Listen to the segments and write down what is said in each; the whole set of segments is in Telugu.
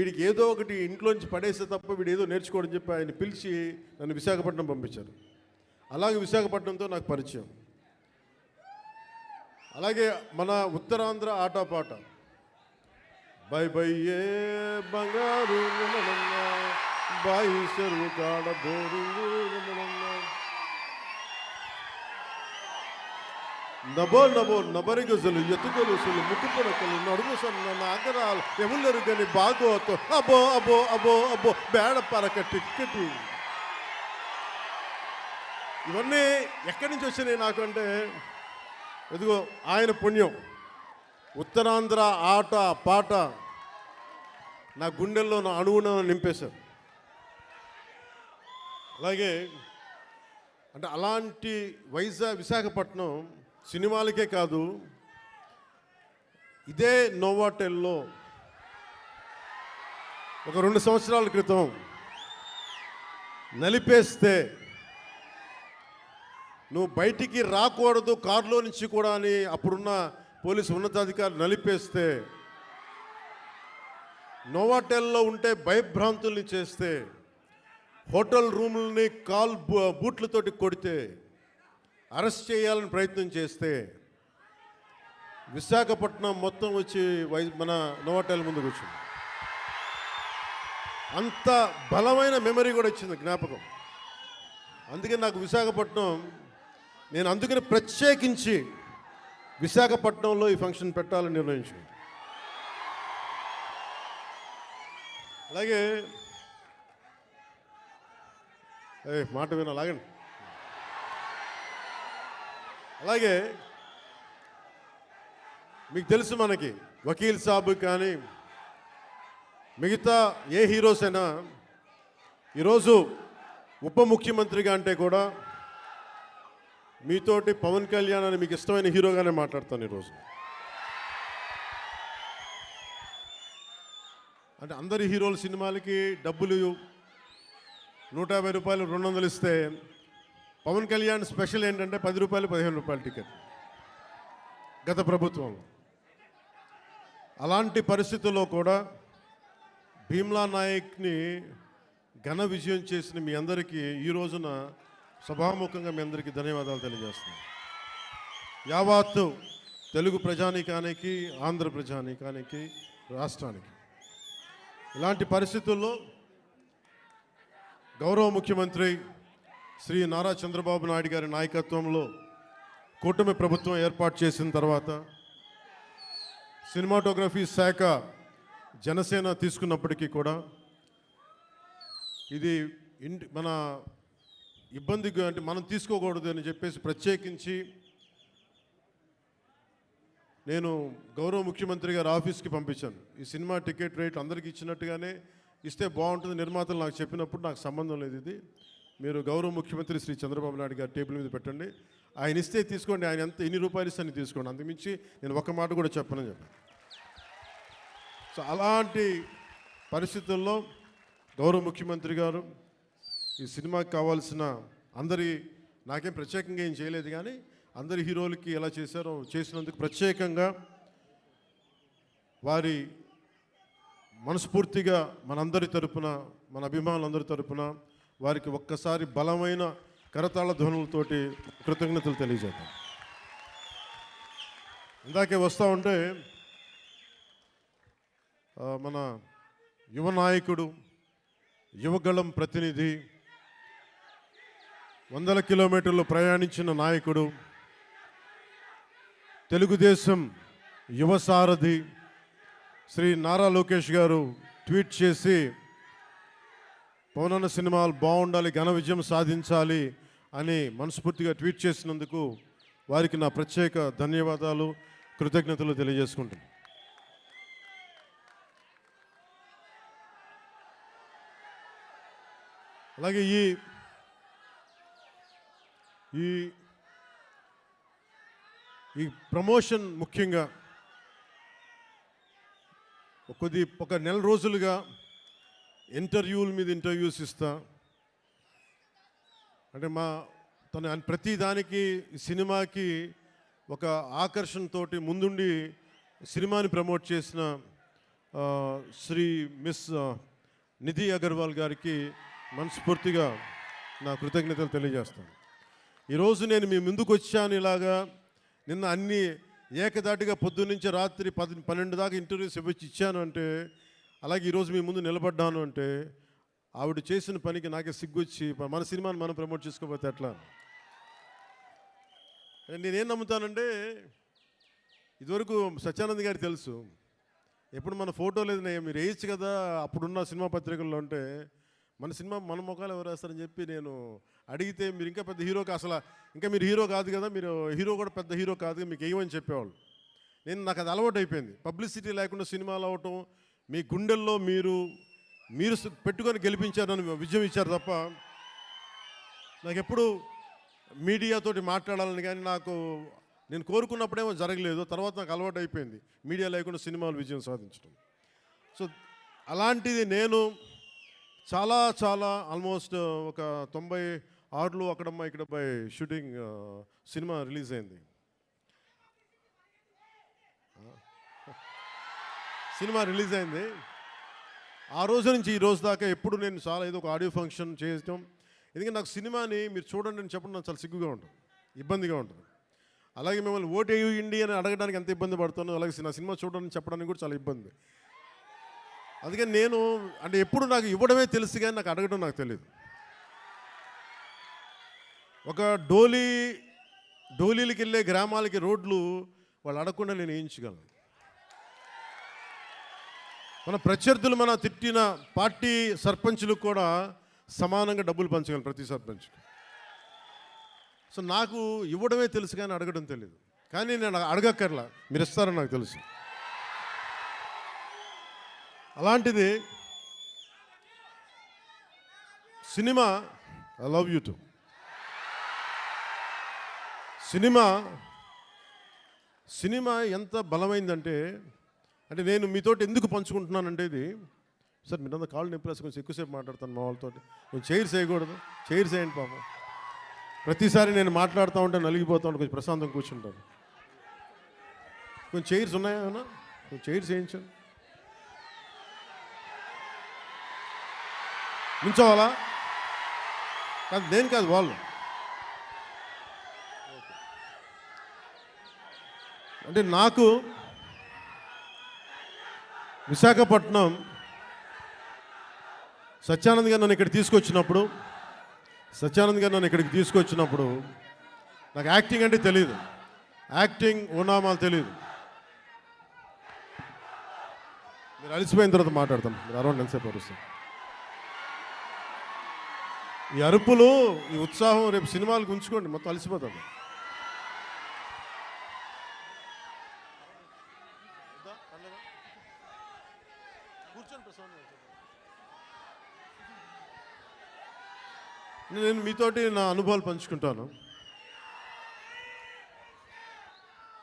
వీడికి ఏదో ఒకటి ఇంట్లోంచి పడేస్తే తప్ప వీడు ఏదో నేర్చుకోవడం చెప్పి ఆయన పిలిచి నన్ను విశాఖపట్నం పంపించారు. అలాగే విశాఖపట్నంతో నాకు పరిచయం. అలాగే మన ఉత్తరాంధ్ర ఆటపాట. బై బై ఏ బంగారు బాయి చెరువు కాడ బోరు నమనన్న. నభో నభో నబరిగజలు ఎత్తుగొలుసులు ముక్కు పొడకలు నడుము సన్న నాగరాలు ఎములరు గని బాగోతో అబో అబో అబో అబో బేడ పరక టిక్కటి. ఇవన్నీ ఎక్కడి నుంచి వచ్చినాయి నాకు అంటే ఎదుగో ఆయన పుణ్యం. ఉత్తరాంధ్ర ఆట పాట నా గుండెల్లో నా అణువున నింపేశారు. అలాగే అంటే అలాంటి వైజాగ్ విశాఖపట్నం సినిమాలకే కాదు ఇదే నోవాటెల్లో ఒక రెండు సంవత్సరాల క్రితం నలిపేస్తే నువ్వు బయటికి రాకూడదు కారులో నుంచి కూడా అని అప్పుడున్న పోలీసు ఉన్నతాధికారులు నలిపేస్తే నోవాటెల్లో ఉంటే భయభ్రాంతుల్ని చేస్తే హోటల్ రూముల్ని కాల్ బూ- బూట్లతోటి కొడితే అరెస్ట్ చేయాలని ప్రయత్నం చేస్తే విశాఖపట్నం మొత్తం వచ్చి వై మన నోవాటెల్ ముందుకు వచ్చింది అంత బలమైన మెమరీ కూడా వచ్చింది జ్ఞాపకం. అందుకే నాకు విశాఖపట్నం నేను అందుకని ప్రత్యేకించి విశాఖపట్నంలో ఈ ఫంక్షన్ పెట్టాలని నిర్ణయించాను అలాగే మాట విన అలాగండి అలాగే మీకు తెలుసు మనకి వకీల్ సాబ్ కానీ మిగతా ఏ హీరోస్ అయినా ఈరోజు ఉప ముఖ్యమంత్రిగా అంటే కూడా మీతోటి పవన్ కళ్యాణ్ అని మీకు ఇష్టమైన హీరోగానే మాట్లాడతాను ఈరోజు. అంటే అందరి హీరోల సినిమాలకి డబ్బులు నూట యాభై రూపాయలు రెండు వందలు ఇస్తే పవన్ కళ్యాణ్ స్పెషల్ ఏంటంటే పది రూపాయలు పదిహేను రూపాయల టికెట్ గత ప్రభుత్వంలో. అలాంటి పరిస్థితుల్లో కూడా భీమ్లా నాయక్ని ఘన విజయం చేసిన మీ అందరికీ ఈ రోజున సభాముఖంగా మీ అందరికీ ధన్యవాదాలు తెలియజేస్తున్నాను. యావత్తు తెలుగు ప్రజానీకానికి ఆంధ్ర ప్రజానీకానికి రాష్ట్రానికి ఇలాంటి పరిస్థితుల్లో గౌరవ ముఖ్యమంత్రి శ్రీ నారా చంద్రబాబు నాయుడు గారి నాయకత్వంలో కూటమి ప్రభుత్వం ఏర్పాటు చేసిన తర్వాత సినిమాటోగ్రఫీ శాఖ జనసేన తీసుకున్నప్పటికీ కూడా ఇది ఇంటి మన ఇబ్బందిగా అంటే మనం తీసుకోకూడదు అని చెప్పేసి ప్రత్యేకించి నేను గౌరవ ముఖ్యమంత్రి గారి ఆఫీస్కి పంపించాను. ఈ సినిమా టికెట్ రేట్ అందరికీ ఇచ్చినట్టుగానే ఇస్తే బాగుంటుంది నిర్మాతలు నాకు చెప్పినప్పుడు నాకు సంబంధం లేదు ఇది. మీరు గౌరవ ముఖ్యమంత్రి శ్రీ చంద్రబాబు నాయుడు గారి టేబుల్ మీద పెట్టండి. ఆయన ఇస్తే తీసుకోండి. ఆయన ఎంత ఎన్ని రూపాయలు ఇస్తే తీసుకోండి. అంతకుమించి నేను ఒక మాట కూడా చెప్పనని చెప్పాను. సో అలాంటి పరిస్థితుల్లో గౌరవ ముఖ్యమంత్రి గారు ఈ సినిమాకి కావాల్సిన అందరి నాకేం ప్రత్యేకంగా ఏం చేయలేదు కానీ అందరి హీరోలకి ఎలా చేశారో చేసినందుకు ప్రత్యేకంగా వారి మనస్ఫూర్తిగా మనందరి తరపున మన అభిమానులందరి తరపున వారికి ఒక్కసారి బలమైన కరతాళ ధ్వనులతోటి కృతజ్ఞతలు తెలియజేద్దాం. ఇందాకే వస్తూ ఉంటే మన యువ నాయకుడు యువగళం ప్రతినిధి వందల కిలోమీటర్లు ప్రయాణించిన నాయకుడు తెలుగుదేశం యువ సారథి శ్రీ నారా లోకేష్ గారు ట్వీట్ చేసి పవనన్న సినిమాలు బాగుండాలి ఘన విజయం సాధించాలి అని మనస్ఫూర్తిగా ట్వీట్ చేసినందుకు వారికి నా ప్రత్యేక ధన్యవాదాలు కృతజ్ఞతలు తెలియజేసుకుంటున్నాను. అలాగే ఈ ఈ ఈ ప్రమోషన్ ముఖ్యంగా కొద్ది ఒక నెల రోజులుగా ఇంటర్వ్యూల మీద ఇంటర్వ్యూస్ ఇస్తా. అంటే మా తను ప్రతి దానికి సినిమాకి ఒక ఆకర్షణతోటి ముందుండి సినిమాని ప్రమోట్ చేసిన శ్రీ మిస్ నిధి అగర్వాల్ గారికి మనస్ఫూర్తిగా నా కృతజ్ఞతలు తెలియజేస్తాను. ఈరోజు నేను మీ ముందుకు వచ్చాను ఇలాగా. నిన్న అన్ని ఏకదాటిగా పొద్దున్నుంచి రాత్రి పది పన్నెండు దాకా ఇంటర్వ్యూస్ ఇవ్వచ్చు ఇచ్చాను అంటే అలాగే ఈరోజు మీ ముందు నిలబడ్డాను అంటే ఆవిడ చేసిన పనికి నాకే సిగ్గొచ్చి మన సినిమాని మనం ప్రమోట్ చేసుకోకపోతే ఎట్లా? నేనేం నమ్ముతానంటే ఇదివరకు సత్యానంద్ గారికి తెలుసు ఎప్పుడు మన ఫోటో లేదు మీరు వేయచ్చు కదా అప్పుడున్న సినిమా పత్రికల్లో ఉంటే మన సినిమా మన ముఖాలు ఎవరు వేస్తారని చెప్పి నేను అడిగితే మీరు ఇంకా పెద్ద హీరోకి అసలు ఇంకా మీరు హీరో కాదు కదా మీరు హీరో కూడా పెద్ద హీరో కాదు మీకు ఏమని చెప్పేవాళ్ళు? నేను నాకు అది అలవాటు అయిపోయింది. పబ్లిసిటీ లేకుండా సినిమాలు అవటం మీ గుండెల్లో మీరు మీరు పెట్టుకొని పెట్టుకొని గెలిపించారని విజయం ఇచ్చారు తప్ప నాకు ఎప్పుడు మీడియాతోటి మాట్లాడాలని కానీ నాకు నేను కోరుకున్నప్పుడేమో జరగలేదు. తర్వాత నాకు అలవాటు అయిపోయింది. మీడియా లేకుండా సినిమాలు విజయం సాధించడం. సో అలాంటిది నేను చాలా చాలా ఆల్మోస్ట్ ఒక తొంభై ఆరులో అక్కడమ్మ ఇక్కడ బై షూటింగ్ సినిమా రిలీజ్ అయింది. సినిమా రిలీజ్ అయింది. ఆ రోజు నుంచి ఈ రోజు దాకా ఎప్పుడు నేను చాలా ఏదో ఒక ఆడియో ఫంక్షన్ చేయటం ఎందుకంటే నాకు సినిమాని మీరు చూడండి అని చెప్పడం నాకు చాలా సిగ్గుగా ఉంటుంది ఇబ్బందిగా ఉంటుంది. అలాగే మిమ్మల్ని ఓటు వేయండి అని అడగడానికి ఎంత ఇబ్బంది పడుతానో అలాగే నా సినిమా చూడడానికి చెప్పడానికి కూడా చాలా ఇబ్బంది. అందుకని నేను అంటే ఎప్పుడు నాకు ఇవ్వడమే తెలుసు కానీ నాకు అడగడం నాకు తెలియదు ఒక డోలీ డోలీలకి వెళ్ళే గ్రామాలకి రోడ్లు వాళ్ళు అడగకుండా నేను వేయించగలను. మన ప్రత్యర్థులు మన తిట్టిన పార్టీ సర్పంచులకు కూడా సమానంగా డబ్బులు పంచగలను ప్రతి సర్పంచ్ సో నాకు ఇవ్వడమే తెలుసు కానీ అడగడం తెలియదు కానీ నేను అడగక్కర్లా. మీరు ఇస్తారని నాకు తెలుసు. అలాంటిది cinema I love you too cinema cinema ఎంత బలమైందంటే అంటే నేను మీతోటి ఎందుకు పంచుకుంటున్నానంటే ఇది సార్ మీరంతా కాళ్ళు నింపేసి కొంచెం ఎక్కువసేపు మాట్లాడతాను మా వాళ్ళతో కొంచెం చైర్స్ వేయకూడదు. చైర్స్ వేయండి పాపం. ప్రతిసారి నేను మాట్లాడుతూ ఉంటే నలిగిపోతూ ఉంటే కొంచెం ప్రశాంతం కూర్చుంటాను కొంచెం చైర్స్ ఉన్నాయా కొంచెం చైర్స్ వేయించండి నించోవాలా? కాదు నేను కాదు వాళ్ళు. అంటే నాకు విశాఖపట్నం సత్యానంద్ గారు నన్ను ఇక్కడ తీసుకొచ్చినప్పుడు సత్యానంద్ గారు నన్ను ఇక్కడికి తీసుకొచ్చినప్పుడు నాకు యాక్టింగ్ అంటే తెలియదు యాక్టింగ్ ఓనామాలు తెలియదు మీరు అలసిపోయిన తర్వాత మాట్లాడతాం. మీరు అరౌండ్ ఎంతసేపు అరుస్తాం ఈ అరుపులు ఈ ఉత్సాహం రేపు సినిమాలకు ఉంచుకోండి మొత్తం అలసిపోతాం. నేను మీతోటి నా అనుభవాలు పంచుకుంటాను.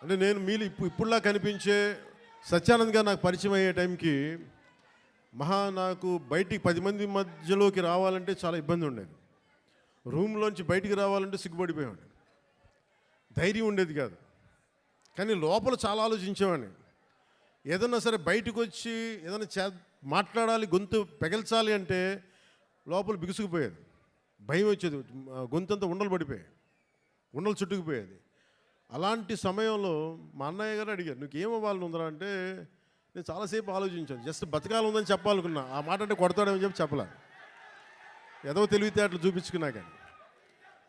అంటే నేను మీరు ఇప్పుడు ఇప్పుడులా కనిపించే సత్యానంద్ గారు నాకు పరిచయం అయ్యే టైంకి మహా నాకు బయటికి పది మంది మధ్యలోకి రావాలంటే చాలా ఇబ్బంది ఉండేది. రూమ్లోంచి బయటికి రావాలంటే సిగ్గుపడిపోయాడు ధైర్యం ఉండేది కాదు. కానీ లోపల చాలా ఆలోచించేవాడిని. ఏదన్నా సరే బయటకు వచ్చి ఏదైనా చే మాట్లాడాలి గొంతు పెగల్చాలి అంటే లోపల బిగుసుకుపోయేది. భయం వచ్చేది. గొంతంతా ఉండలు పడిపోయాయి ఉండలు చుట్టుకుపోయేది. అలాంటి సమయంలో మా అన్నయ్య గారు అడిగారు నీకు ఏమవ్వాలని ఉందరా అంటే నేను చాలాసేపు ఆలోచించాను. జస్ట్ బతకాలి ఉందని చెప్పాలనుకున్నా. ఆ మాట అంటే కొడతాడని చెప్పి చెప్పలే. ఏదో తెలివితేటలు చూపించుకున్నా కానీ.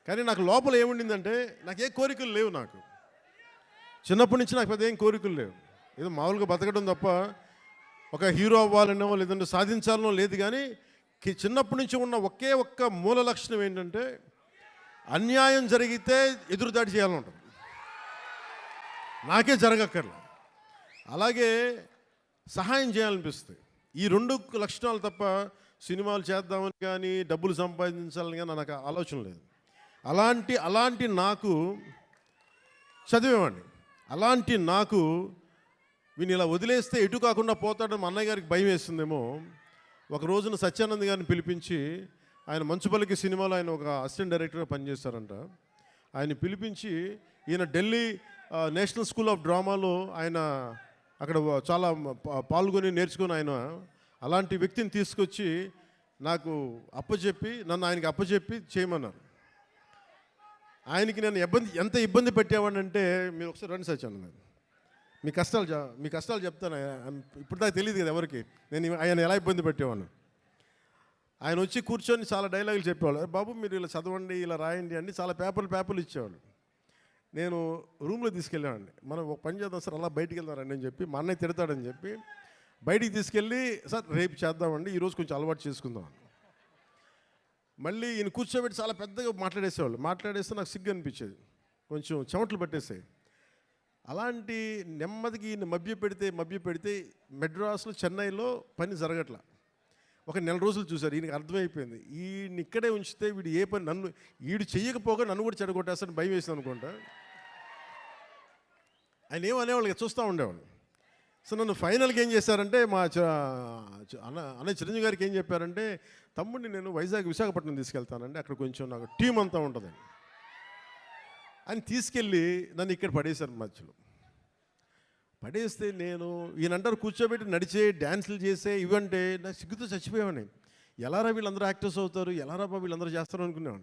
కానీ నాకు లోపల ఏముండిందంటే నాకు ఏ కోరికలు లేవు నాకు. చిన్నప్పటి నుంచి నాకు పెద్ద ఏం కోరికలు లేవు. ఏదో మామూలుగా బతకడం తప్ప ఒక హీరో అవ్వాలనో లేదంటే సాధించాలనో లేదు కానీ చిన్నప్పటి నుంచి ఉన్న ఒకే ఒక్క మూల లక్షణం ఏంటంటే అన్యాయం జరిగితే ఎదురుదాడి చేయాలని ఉంటుంది. నాకే జరగక్కర్లా. అలాగే సహాయం చేయాలనిపిస్తుంది. ఈ రెండు లక్షణాలు తప్ప సినిమాలు చేద్దామని కానీ డబ్బులు సంపాదించాలని కానీ నాకు ఆలోచన లేదు. అలాంటి అలాంటి నాకు చదివేవాడిని. అలాంటి నాకు వీని ఇలా వదిలేస్తే ఎటు కాకుండా పోతాడని మా అన్నయ్య గారికి భయం వేస్తుందేమో. ఒక రోజున సత్యానంద్ గారిని పిలిపించి ఆయన మంచుపల్లికి సినిమాలో ఆయన ఒక అసిస్టెంట్ డైరెక్టర్గా పనిచేస్తారంట ఆయన పిలిపించి ఈయన ఢిల్లీ నేషనల్ స్కూల్ ఆఫ్ డ్రామాలో ఆయన అక్కడ చాలా పాల్గొని నేర్చుకుని ఆయన అలాంటి వ్యక్తిని తీసుకొచ్చి నాకు అప్పచెప్పి నన్ను ఆయనకి అప్పచెప్పి చేయమన్నారు. ఆయనకి నేను ఇబ్బంది ఎంత ఇబ్బంది పెట్టేవాడినంటే మీరు ఒకసారి రండి సత్యానంద్ గారు. మీ కష్టాలు మీ కష్టాలు చెప్తాను. ఇప్పుడు దాకా తెలియదు కదా ఎవరికి. నేను ఆయన ఎలా ఇబ్బంది పెట్టేవాడిని? ఆయన వచ్చి కూర్చొని చాలా డైలాగులు చెప్పేవాళ్ళు. బాబు మీరు ఇలా చదవండి ఇలా రాయండి అని చాలా పేపర్లు పేపర్లు ఇచ్చేవాళ్ళు. నేను రూమ్లో తీసుకెళ్ళామండి మనం ఒక పని చేద్దాం సార్ అలా బయటికి వెళ్దారండి అని చెప్పి మా అన్నయ్య తిడతాడని చెప్పి బయటికి తీసుకెళ్ళి సార్ రేపు చేద్దామండి ఈరోజు కొంచెం అలవాటు చేసుకుందాం మళ్ళీ ఈయన కూర్చోబెట్టి చాలా పెద్దగా మాట్లాడేసేవాళ్ళు. మాట్లాడేస్తే నాకు సిగ్గు అనిపించేది. కొంచెం చెమట్లు పట్టేసాయి. అలాంటి నెమ్మదికి ఈయన మభ్య పెడితే మభ్య పెడితే మెడ్రాస్లో చెన్నైలో పని జరగట్ల. ఒక నెల రోజులు చూశారు ఈయనకి అర్థమైపోయింది. ఈయన ఇక్కడే ఉంచితే వీడు ఏ పని నన్ను వీడు చెయ్యకపోగా నన్ను కూడా చెడగొట్టేస్తాను భయం వేసింది అనుకుంటా. ఆయన ఏమనేవాళ్ళు చూస్తూ ఉండేవాళ్ళు. సో నన్ను ఫైనల్గా ఏం చేశారంటే మా చ- అన్న చిరంజీవి గారికి ఏం చెప్పారంటే తమ్ముడిని నేను వైజాగ్ విశాఖపట్నం తీసుకెళ్తానండి అక్కడ కొంచెం నాకు టీం అంతా ఉంటుందండి అని తీసుకెళ్ళి నన్ను ఇక్కడ పడేశారు మధ్యలో. పడేస్తే నేను ఈయనంటారు కూర్చోబెట్టి నడిచే డ్యాన్సులు చేసే ఇవంటే నా సిగ్గుతో చచ్చిపోయామని ఎలారా వీళ్ళందరూ యాక్టర్స్ అవుతారు? ఎలారా వీళ్ళందరూ చేస్తారు అనుకునేవాడిని.